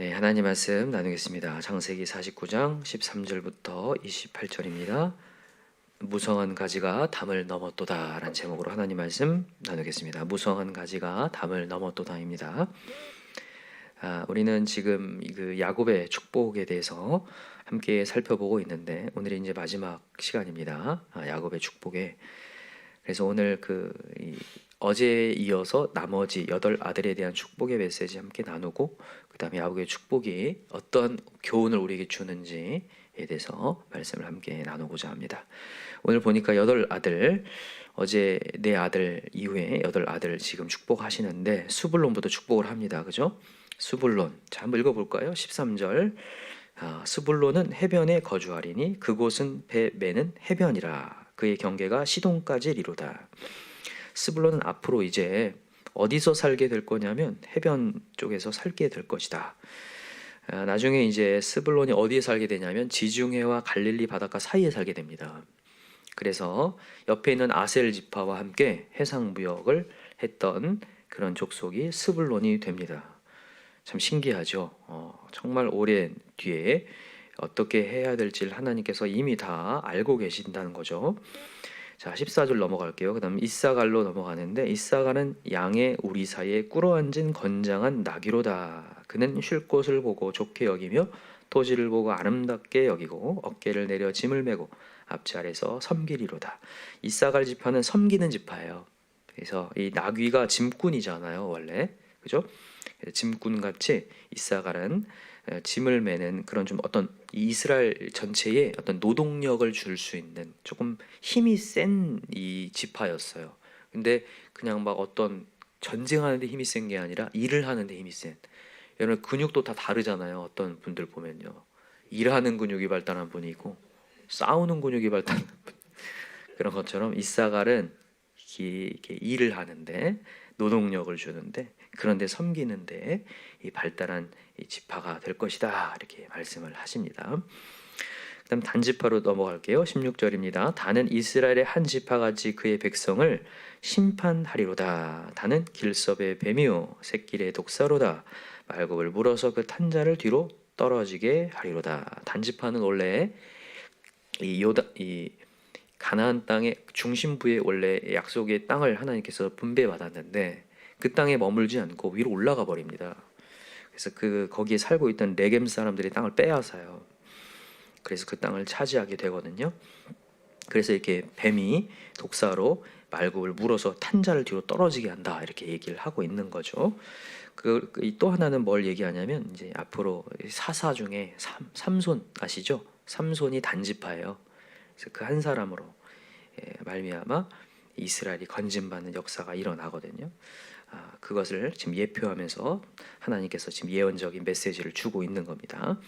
네, 하나님 말씀 나누겠습니다. 창세기 49장 13절부터 28절입니다. 무성한 가지가 담을 넘었도다라는 제목으로 하나님 말씀 나누겠습니다. 무성한 가지가 담을 넘었도다입니다. 아, 우리는 지금 그 야곱의 축복에 대해서 함께 살펴보고 있는데 오늘이 이제 마지막 시간입니다. 아, 야곱의 축복에 그래서 오늘 그 이, 어제에 이어서 나머지 여덟 아들에 대한 축복의 메시지 함께 나누고 그다음에 야곱의 축복이 어떤 교훈을 우리에게 주는지에 대해서 말씀을 함께 나누고자 합니다. 오늘 보니까 여덟 아들 어제 네 아들 이후에 여덟 아들 지금 축복하시는데 수불론부터 축복을 합니다. 그죠? 수불론. 자, 한번 읽어 볼까요? 13절. 아, 수불론은 해변에 거주하리니 그곳은 배 매는 해변이라. 그의 경계가 시동까지 이르다. 스불론은 앞으로 이제 어디서 살게 될 거냐면 해변 쪽에서 살게 될 것이다. 아, 나중에 이제 스불론이 어디에 살게 되냐면 지중해와 갈릴리 바닷가 사이에 살게 됩니다. 그래서 옆에 있는 아셀 지파와 함께 해상 무역을 했던 그런 족속이 스불론이 됩니다. 참 신기하죠. 어, 정말 오랜 뒤에 어떻게 해야 될지를 하나님께서 이미 다 알고 계신다는 거죠. 자, 14절 넘어갈게요. 그 다음 이사갈로 넘어가는데 이사갈은 양의 우리 사이에 꿇어앉은 건장한 나귀로다. 그는 쉴 곳을 보고 좋게 여기며 토지를 보고 아름답게 여기고 어깨를 내려 짐을 메고 앞지 아래서 섬기리로다. 이사갈 지파는 섬기는 지파예요. 그래서 이 나귀가 짐꾼이잖아요, 원래. 그죠? 짐꾼 같이 이사갈은 짐을 매는 그런 좀 어떤 이스라엘 전체에 어떤 노동력을 줄 수 있는 조금 힘이 센 이 지파였어요. 근데 그냥 막 어떤 전쟁하는데 힘이 센 게 아니라 일을 하는데 힘이 센. 여러분 근육도 다 다르잖아요. 어떤 분들 보면요. 일하는 근육이 발달한 분이 있고 싸우는 근육이 발달한 분. 그런 것처럼 이사갈은 이렇게 일을 하는데 노동력을 주는데 그런데 섬기는데 이 발달한 이 지파가 될 것이다 이렇게 말씀을 하십니다. 그다음 단지파로 넘어갈게요. 16절입니다. 다는 이스라엘의 한 지파같이 그의 백성을 심판하리로다. 다는 길섭의 뱀이요 새길의 독사로다. 말굽을 물어서 그 탄자를 뒤로 떨어지게 하리로다. 단지파는 원래 이 요다 이 가나안 땅의 중심부에 원래 약속의 땅을 하나님께서 분배받았는데 그 땅에 머물지 않고 위로 올라가 버립니다. 그래서 그 거기에 살고 있던 레겜 사람들의 땅을 빼앗아요. 그래서 그 땅을 차지하게 되거든요. 그래서 이렇게 뱀이 독사로 말굽을 물어서 탄자를 뒤로 떨어지게 한다 이렇게 얘기를 하고 있는 거죠. 그 또 하나는 뭘 얘기하냐면 이제 앞으로 사사 중에 삼, 삼손 아시죠? 삼손이 단지파예요. 그래서 그한 사람으로 예, 말미암아 이스라엘이 건진받는 역사가 일어나거든요. 아, 그것을 지금 예표하면서 하나님께서 지금 예언적인 메시지를 주고 있는 겁니다.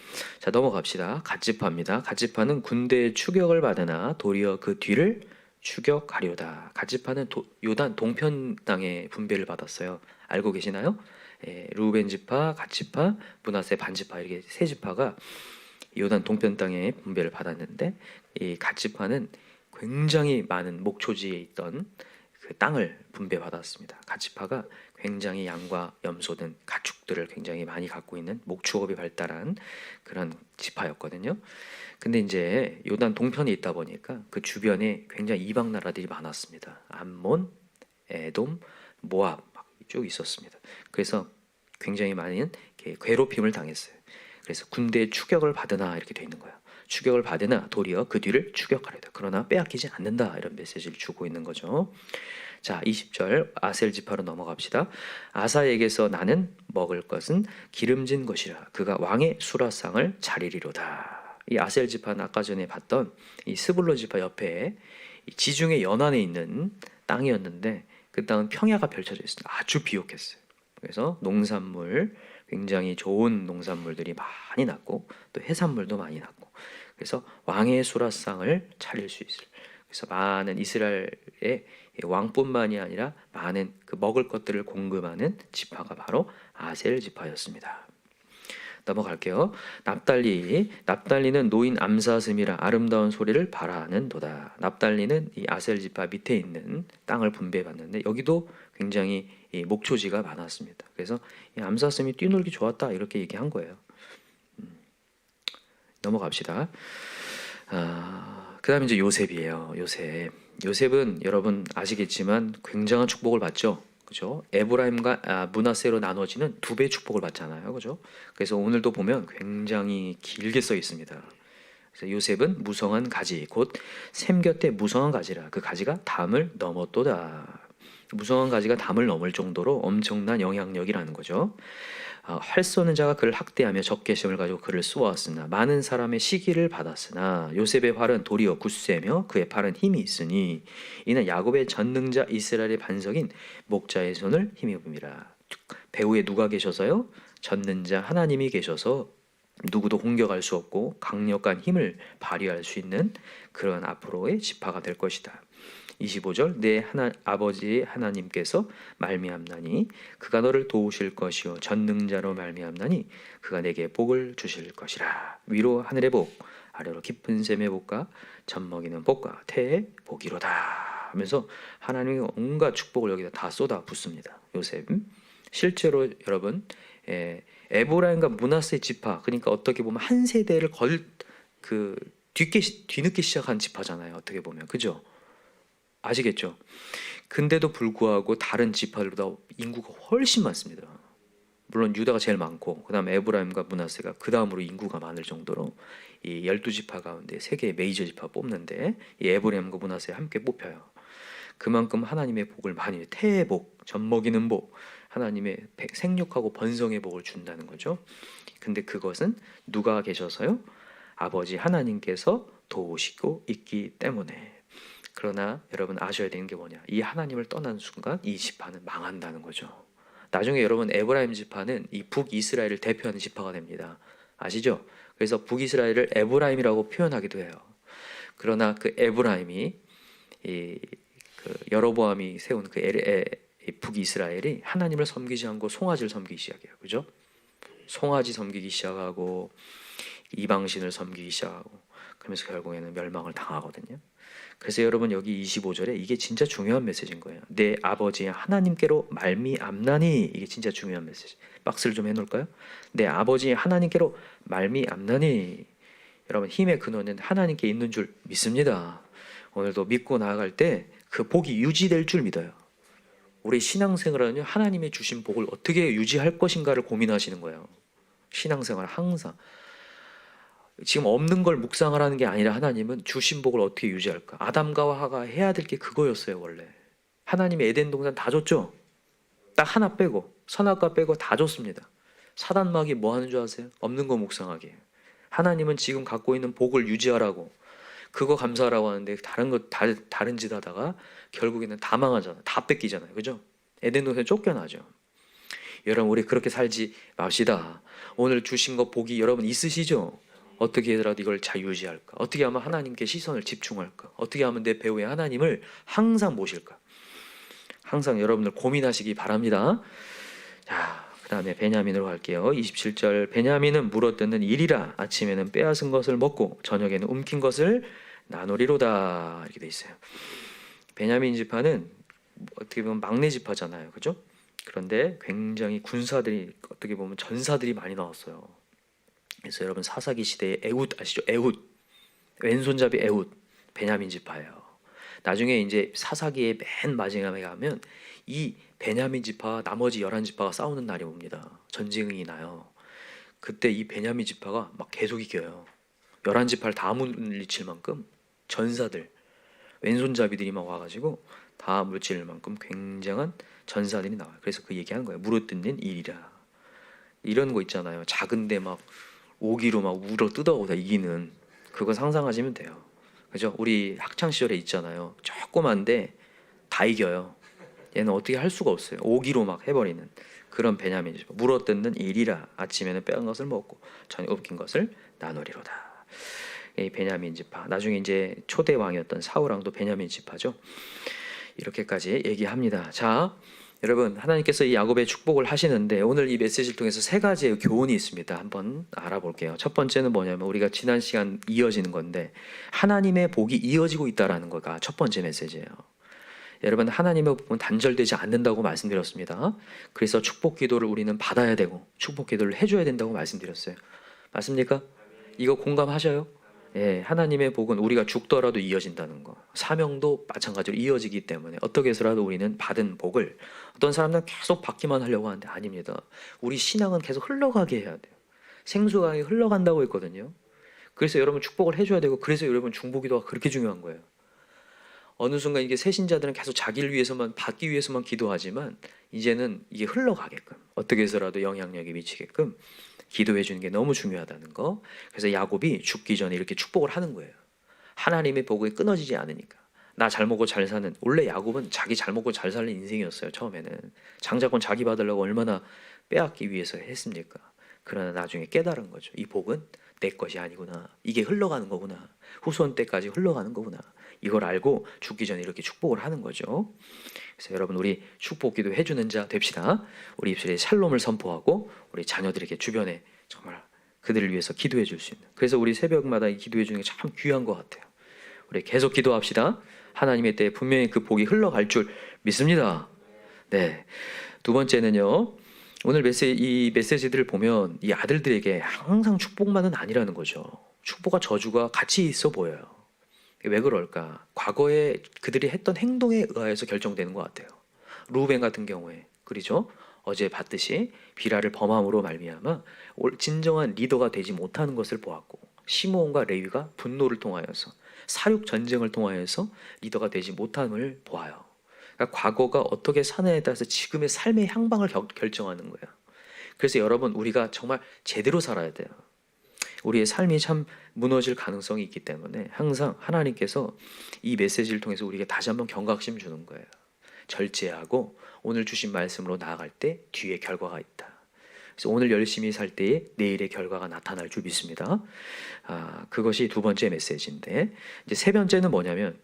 자 넘어갑시다. 갓지파입니다. 갓지파는 군대의 추격을 받으나 도리어 그 뒤를 추격하려다. 갓지파는 도, 요단 동편 땅에 분배를 받았어요. 알고 계시나요? 예, 루벤 지파, 갓지파, 문하세 반지파 이렇게 세 지파가 요단 동편 땅에 분배를 받았는데 이 갓지파는 굉장히 많은 목초지에 있던 그 땅을 분배받았습니다. 가치파가 굉장히 양과 염소 등 가축들을 굉장히 많이 갖고 있는 목축업이 발달한 그런 지파였거든요. 근데 이제 요단 동편에 있다 보니까 그 주변에 굉장히 이방 나라들이 많았습니다. 암몬, 에돔, 모압 쭉 있었습니다. 그래서 굉장히 많은 괴롭힘을 당했어요. 그래서 군대 추격을 받으나 이렇게 돼 있는 거예요. 추격을 받으나 도리어 그 뒤를 추격하려다. 그러나 빼앗기지 않는다. 이런 메시지를 주고 있는 거죠. 자, 20절 아셀 지파로 넘어갑시다. 아사에게서 나는 먹을 것은 기름진 것이라. 그가 왕의 수라상을 차리리로다. 이 아셀 지파는 아까 전에 봤던 이 스불론 지파 옆에 지중해 연안에 있는 땅이었는데 그 땅은 평야가 펼쳐져 있습니다. 아주 비옥했어요. 그래서 농산물 굉장히 좋은 농산물들이 많이 났고 또 해산물도 많이 났고 그래서 왕의 수라상을 차릴 수 있을. 그래서 많은 이스라엘의 왕뿐만이 아니라 많은 그 먹을 것들을 공급하는 지파가 바로 아셀 지파였습니다. 넘어갈게요. 납달리, 납달리는 노인 암사슴이라 아름다운 소리를 바라는도다. 납달리는 이 아셀 지파 밑에 있는 땅을 분배해봤는데 여기도 굉장히 이 목초지가 많았습니다. 그래서 이 암사슴이 뛰놀기 좋았다 이렇게 얘기한 거예요. 음, 넘어갑시다. 아, 그다음에 이제 요셉이에요. 요셉. 요셉은 여러분 아시겠지만 굉장한 축복을 받죠. 그죠? 에브라임과 아, 문하세로 나눠지는 두 배의 축복을 받잖아요. 그죠? 그래서 오늘도 보면 굉장히 길게 써 있습니다. 요셉은 무성한 가지 곧 샘 곁에 무성한 가지라 그 가지가 담을 넘었도다. 무성한 가지가 담을 넘을 정도로 엄청난 영향력이라는 거죠. 아, 활 쏘는 자가 그를 학대하며 적개심을 가지고 그를 쏘았으나 많은 사람의 시기를 받았으나 요셉의 활은 도리어 굳세며 그의 팔은 힘이 있으니 이는 야곱의 전능자 이스라엘의 반석인 목자의 손을 힘입음이라 배후에 누가 계셔서요 전능자 하나님이 계셔서 누구도 공격할 수 없고 강력한 힘을 발휘할 수 있는 그런 앞으로의 지파가 될 것이다. 25절 내 하나 아버지 하나님께서 말미암나니 그가 너를 도우실 것이요 전능자로 말미암나니 그가 내게 복을 주실 것이라. 위로 하늘의 복 아래로 깊은 샘의 복과 젖먹이는 복과 태의 복이로다 하면서 하나님이 온갖 축복을 여기다 다 쏟아 붓습니다. 요셉. 실제로 여러분 에, 에브라임과 문하세 지파 그러니까 어떻게 보면 한 세대를 걸 그 뒤늦게 시작한 지파잖아요 어떻게 보면. 그죠 아시겠죠? 근데도 불구하고 다른 지파들보다 인구가 훨씬 많습니다. 물론 유다가 제일 많고 그다음 에브라임과 문하세가 그 다음으로 인구가 많을 정도로 이 열두 지파 가운데 세 개의 메이저 지파 뽑는데 이 에브라임과 문하세 함께 뽑혀요. 그만큼 하나님의 복을 많이 태의 복, 젖먹이는 복, 하나님의 생육하고 번성의 복을 준다는 거죠. 근데 그것은 누가 계셔서요? 아버지 하나님께서 도우시고 있기 때문에 그러나 여러분 아셔야 되는 게 뭐냐? 이 하나님을 떠난 순간 이 지파는 망한다는 거죠. 나중에 여러분 에브라임 지파는 이 북이스라엘을 대표하는 지파가 됩니다. 아시죠? 그래서 북이스라엘을 에브라임이라고 표현하기도 해요. 그러나 그 에브라임이 이 그 여로보암이 세운 그 에레, 북이스라엘이 하나님을 섬기지 않고 송아지를 섬기기 시작해요. 그죠? 송아지 섬기기 시작하고 이방신을 섬기기 시작하고 그러면서 결국에는 멸망을 당하거든요. 그래서 여러분 여기 25절에 이게 진짜 중요한 메시지인 거예요. 내 아버지 하나님께로 말미암나니 이게 진짜 중요한 메시지. 박스를 좀 해놓을까요? 내 아버지 하나님께로 말미암나니 여러분 힘의 근원은 하나님께 있는 줄 믿습니다. 오늘도 믿고 나아갈 때 그 복이 유지될 줄 믿어요. 우리 신앙생활은 하나님의 주신 복을 어떻게 유지할 것인가를 고민하시는 거예요. 신앙생활 항상 지금 없는 걸 묵상하라는 게 아니라 하나님은 주신 복을 어떻게 유지할까? 아담과 하가 해야 될 게 그거였어요 원래. 하나님의 에덴 동산 다 줬죠. 딱 하나 빼고 선악과 빼고 다 줬습니다. 사단막이 뭐 하는 줄 아세요? 없는 거 묵상하게. 하나님은 지금 갖고 있는 복을 유지하라고 그거 감사하라고 하는데 다른 거 다, 다른 짓 하다가 결국에는 다 망하잖아. 다 뺏기잖아요. 그죠? 에덴 동산 쫓겨나죠. 여러분 우리 그렇게 살지 맙시다. 오늘 주신 거 복이 여러분 있으시죠? 어떻게 해서라도 이걸 잘 유지할까? 어떻게 하면 하나님께 시선을 집중할까? 어떻게 하면 내 배우의 하나님을 항상 모실까? 항상 여러분들 고민하시기 바랍니다. 자, 그 다음에 베냐민으로 갈게요. 27절 베냐민은 물어뜯는 일이라 아침에는 빼앗은 것을 먹고 저녁에는 움킨 것을 나누리로다 이렇게 돼 있어요. 베냐민 지파는 어떻게 보면 막내 지파잖아요, 그죠? 그런데 굉장히 군사들이 어떻게 보면 전사들이 많이 나왔어요. 그래서 여러분 사사기 시대의 에훗 아시죠? 에훗 왼손잡이 에훗 베냐민 지파예요. 나중에 이제 사사기의 맨 마지막에 가면 이 베냐민 지파 나머지 열한 지파가 싸우는 날이 옵니다. 전쟁이 나요. 그때 이 베냐민 지파가 막 계속 이겨요. 열한 지파를 다 물리칠 만큼 전사들 왼손잡이들이 막 와가지고 다 물질 만큼 굉장한 전사들이 나와요. 그래서 그 얘기한 거예요. 물어뜯는 일이라. 이런 거 있잖아요. 작은데 막 오기로 막 울어 뜯어오다 이기는 그거 상상하시면 돼요. 그죠? 우리 학창 시절에 있잖아요. 조그만데 다 이겨요. 얘는 어떻게 할 수가 없어요. 오기로 막 해버리는 그런 베냐민 집. 물어 뜯는 일이라 아침에는 빼앗은 것을 먹고 저녁 엎긴 것을 나누리로다. 이 베냐민 지파. 나중에 이제 초대 왕이었던 사울왕도 베냐민 지파죠. 이렇게까지 얘기합니다. 자, 여러분 하나님께서 이 야곱의 축복을 하시는데 오늘 이 메시지를 통해서 세 가지의 교훈이 있습니다. 한번 알아볼게요. 첫 번째는 뭐냐면 우리가 지난 시간 이어지는 건데 하나님의 복이 이어지고 있다라는 거가 첫 번째 메시지예요. 여러분 하나님의 복은 단절되지 않는다고 말씀드렸습니다. 그래서 축복 기도를 우리는 받아야 되고 축복 기도를 해줘야 된다고 말씀드렸어요. 맞습니까? 이거 공감하셔요? 예, 하나님의 복은 우리가 죽더라도 이어진다는 거. 사명도 마찬가지로 이어지기 때문에 어떻게 해서라도 우리는 받은 복을 어떤 사람들은 계속 받기만 하려고 하는데 아닙니다. 우리 신앙은 계속 흘러가게 해야 돼요. 생수강이 흘러간다고 했거든요. 그래서 여러분 축복을 해줘야 되고 그래서 여러분 중보기도가 그렇게 중요한 거예요. 어느 순간 이게 새신자들은 계속 자기를 위해서만 받기 위해서만 기도하지만 이제는 이게 흘러가게끔 어떻게 해서라도 영향력이 미치게끔 기도해 주는 게 너무 중요하다는 거. 그래서 야곱이 죽기 전에 이렇게 축복을 하는 거예요. 하나님의 복이 끊어지지 않으니까. 나 잘 먹고 잘 사는 원래 야곱은 자기 잘 먹고 잘 사는 인생이었어요. 처음에는 장자권 자기 받으려고 얼마나 빼앗기 위해서 했습니까? 그러나 나중에 깨달은 거죠. 이 복은 내 것이 아니구나. 이게 흘러가는 거구나. 후손 때까지 흘러가는 거구나. 이걸 알고 죽기 전에 이렇게 축복을 하는 거죠. 그래서 여러분 우리 축복기도 해주는 자 됩시다. 우리 입술에 샬롬을 선포하고 우리 자녀들에게 주변에 정말 그들을 위해서 기도해 줄 수 있는. 그래서 우리 새벽마다 이 기도해 주는 게 참 귀한 것 같아요. 우리 계속 기도합시다. 하나님의 때에 분명히 그 복이 흘러갈 줄 믿습니다. 네. 두 번째는요. 오늘 메시지, 이 메시지들을 보면 이 아들들에게 항상 축복만은 아니라는 거죠. 축복과 저주가 같이 있어 보여요. 왜 그럴까? 과거에 그들이 했던 행동에 의해서 결정되는 것 같아요. 루벤 같은 경우에 그리죠. 어제 봤듯이 비라를 범함으로 말미암아 올- 진정한 리더가 되지 못하는 것을 보았고 시므온과 레위가 분노를 통하여서 사륙 전쟁을 통하여서 리더가 되지 못함을 보아요. 그러니까 과거가 어떻게 사느냐에 따라서 지금의 삶의 향방을 겨- 결정하는 거예요. 그래서 여러분 우리가 정말 제대로 살아야 돼요. 우리의 삶이 참 무너질 가능성이 있기 때문에 항상 하나님께서 이 메시지를 통해서 우리에게 다시 한번 경각심 주는 거예요. 절제하고 오늘 주신 말씀으로 나아갈 때 뒤에 결과가 있다. 그래서 오늘 열심히 살 때에 내일의 결과가 나타날 줄 믿습니다. 아, 그것이 두 번째 메시지인데 이제 세 번째는 뭐냐면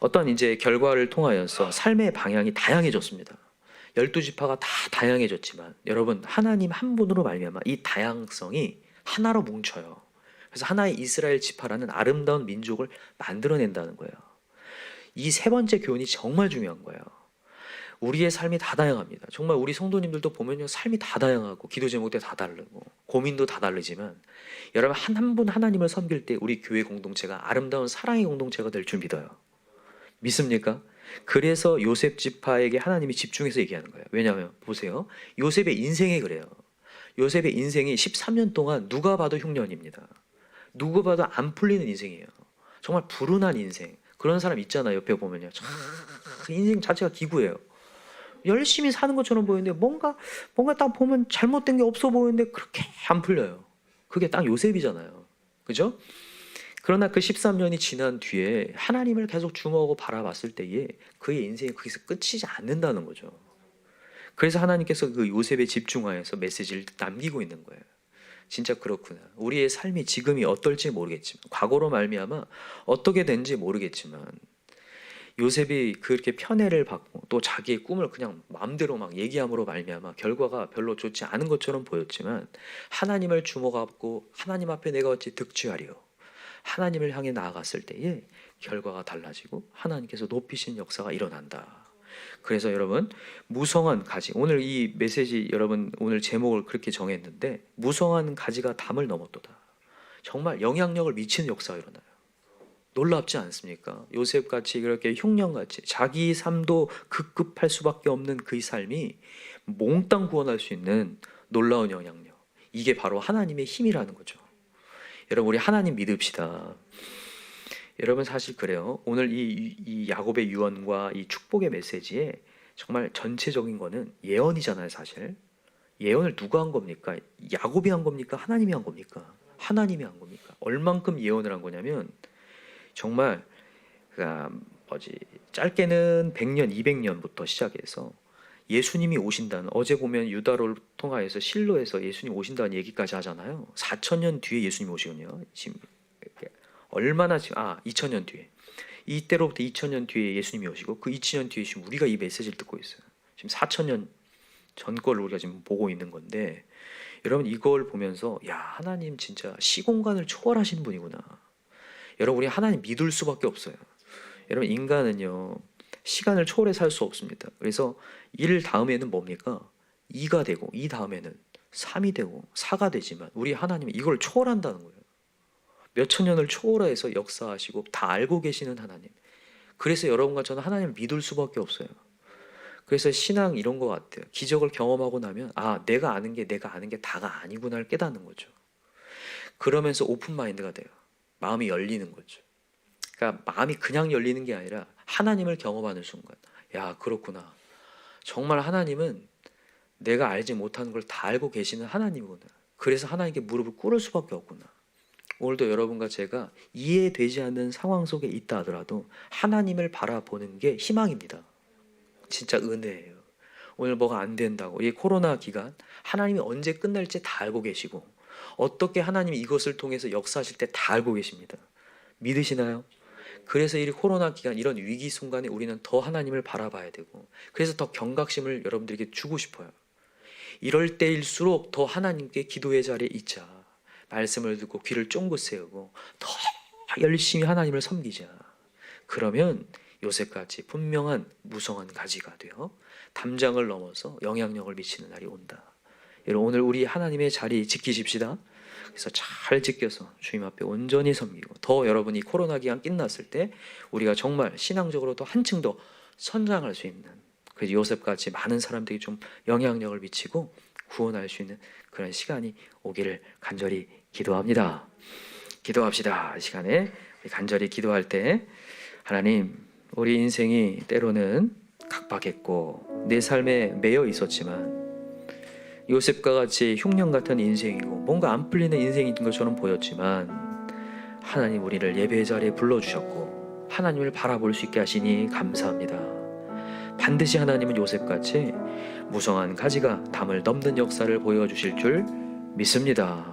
어떤 이제 결과를 통하여서 삶의 방향이 다양해졌습니다. 열두 지파가 다 다양해졌지만 여러분 하나님 한 분으로 말미암아 이 다양성이 하나로 뭉쳐요. 그래서 하나의 이스라엘 지파라는 아름다운 민족을 만들어낸다는 거예요. 이 세 번째 교훈이 정말 중요한 거예요. 우리의 삶이 다 다양합니다. 정말 우리 성도님들도 보면요, 삶이 다 다양하고 기도 제목도 다 다르고 고민도 다 다르지만 여러분 한 한 분 하나님을 섬길 때 우리 교회 공동체가 아름다운 사랑의 공동체가 될 줄 믿어요. 믿습니까? 그래서 요셉 지파에게 하나님이 집중해서 얘기하는 거예요. 왜냐하면 보세요, 요셉의 인생이 그래요. 요셉의 인생이 13년 동안 누가 봐도 흉년입니다. 누가 봐도 안 풀리는 인생이에요. 정말 불운한 인생. 그런 사람 있잖아요. 옆에 보면요. 참, 인생 자체가 기구예요. 열심히 사는 것처럼 보이는데 뭔가 뭔가 딱 보면 잘못된 게 없어 보이는데 그렇게 안 풀려요. 그게 딱 요셉이잖아요. 그죠? 그러나 그 13년이 지난 뒤에 하나님을 계속 주목하고 바라봤을 때에 그의 인생이 거기서 끝이지 않는다는 거죠. 그래서 하나님께서 그 요셉에 집중하여서 메시지를 남기고 있는 거예요. 진짜 그렇구나. 우리의 삶이 지금이 어떨지 모르겠지만 과거로 말미암아 어떻게 된지 모르겠지만 요셉이 그렇게 편애를 받고 또 자기의 꿈을 그냥 마음대로 막 얘기함으로 말미암아 결과가 별로 좋지 않은 것처럼 보였지만 하나님을 주목하고 하나님 앞에 내가 어찌 득취하리요. 하나님을 향해 나아갔을 때에 결과가 달라지고 하나님께서 높이신 역사가 일어난다. 그래서 여러분 무성한 가지 오늘 이 메시지 여러분 오늘 제목을 그렇게 정했는데 무성한 가지가 담을 넘었도다. 정말 영향력을 미치는 역사가 일어나요. 놀랍지 않습니까? 요셉 같이 그렇게 흉년 같이 자기 삶도 급급할 수밖에 없는 그 삶이 몽땅 구원할 수 있는 놀라운 영향력. 이게 바로 하나님의 힘이라는 거죠. 여러분 우리 하나님 믿읍시다. 여러분 사실 그래요. 오늘 이, 이 야곱의 유언과 이 축복의 메시지에 정말 전체적인 거는 예언이잖아요, 사실. 예언을 누가 한 겁니까? 야곱이 한 겁니까? 하나님이 한 겁니까? 하나님이 한 겁니까? 얼만큼 예언을 한 거냐면 정말 그 뭐지 짧게는 100년, 200년부터 시작해서 예수님이 오신다는 어제 보면 유다로를 통하여서 실로에서 예수님 오신다는 얘기까지 하잖아요. 4천 년 뒤에 예수님 오시군요. 지금 얼마나 지금 아 2천 년 뒤에 이때로부터 2천 년 뒤에 예수님이 오시고 그 2천 년 뒤에 지금 우리가 이 메시지를 듣고 있어요. 지금 4천 년전 거를 우리가 지금 보고 있는 건데 여러분 이걸 보면서 야 하나님 진짜 시공간을 초월하신 분이구나. 여러분 우리 하나님 믿을 수밖에 없어요. 여러분 인간은요 시간을 초월해 살 수 없습니다. 그래서 1 다음에는 뭡니까? 2가 되고 2 다음에는 3이 되고 4가 되지만 우리 하나님은 이걸 초월한다는 거예요. 몇천 년을 초월해서 역사하시고 다 알고 계시는 하나님. 그래서 여러분과 저는 하나님을 믿을 수밖에 없어요. 그래서 신앙 이런 것 같아요. 기적을 경험하고 나면 아 내가 아는 게 내가 아는 게 다가 아니구나를 깨닫는 거죠. 그러면서 오픈 마인드가 돼요. 마음이 열리는 거죠. 그러니까 마음이 그냥 열리는 게 아니라 하나님을 경험하는 순간 야 그렇구나. 정말 하나님은 내가 알지 못하는 걸 다 알고 계시는 하나님이구나. 그래서 하나님께 무릎을 꿇을 수밖에 없구나. 오늘도 여러분과 제가 이해되지 않는 상황 속에 있다 하더라도 하나님을 바라보는 게 희망입니다. 진짜 은혜예요. 오늘 뭐가 안 된다고 이 코로나 기간 하나님이 언제 끝날지 다 알고 계시고 어떻게 하나님이 이것을 통해서 역사하실 때 다 알고 계십니다. 믿으시나요? 그래서 이 코로나 기간 이런 위기 순간에 우리는 더 하나님을 바라봐야 되고 그래서 더 경각심을 여러분들에게 주고 싶어요. 이럴 때일수록 더 하나님께 기도의 자리에 있자. 말씀을 듣고 귀를 쫑긋 세우고 더 열심히 하나님을 섬기자. 그러면 요셉같이 분명한 무성한 가지가 되어 담장을 넘어서 영향력을 미치는 날이 온다. 여러분 오늘 우리 하나님의 자리 지키십시다. 그래서 잘 지켜서 주님 앞에 온전히 섬기고 더 여러분이 코로나 기간 끝났을 때 우리가 정말 신앙적으로 더 한층 더 선장할 수 있는 그 요셉같이 많은 사람들이 좀 영향력을 미치고 구원할 수 있는 그런 시간이 오기를 간절히 기도합니다. 기도합시다. 이 시간에 간절히 기도할 때 하나님 우리 인생이 때로는 각박했고 내 삶에 매여 있었지만 요셉과 같이 흉년 같은 인생이고 뭔가 안 풀리는 인생인 것처럼 보였지만 하나님 우리를 예배 자리에 불러주셨고 하나님을 바라볼 수 있게 하시니 감사합니다. 반드시 하나님은 요셉같이 무성한 가지가 담을 넘는 역사를 보여주실 줄 믿습니다.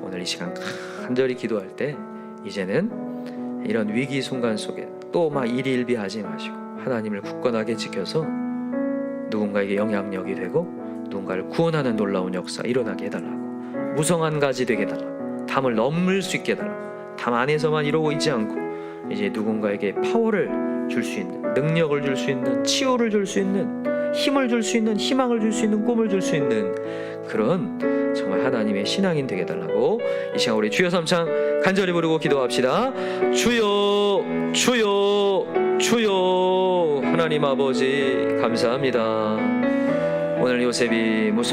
오늘 이 시간 간절히 기도할 때 이제는 이런 위기 순간 속에 또 막 일일비하지 마시고 하나님을 굳건하게 지켜서 누군가에게 영향력이 되고 누군가를 구원하는 놀라운 역사 일어나게 해달라고 무성한 가지 되게 해달라고 담을 넘을 수 있게 해달라고 담 안에서만 이러고 있지 않고 이제 누군가에게 파워를 줄 수 있는 능력을 줄 수 있는 치유를 줄 수 있는 힘을 줄 수 있는 희망을 줄 수 있는 꿈을 줄 수 있는 그런 정말 하나님의 신앙인 되게 해달라고 이 시간 우리 주여 삼창 간절히 부르고 기도합시다. 주여 주여 주여. 하나님 아버지 감사합니다. 오늘 요셉이 무성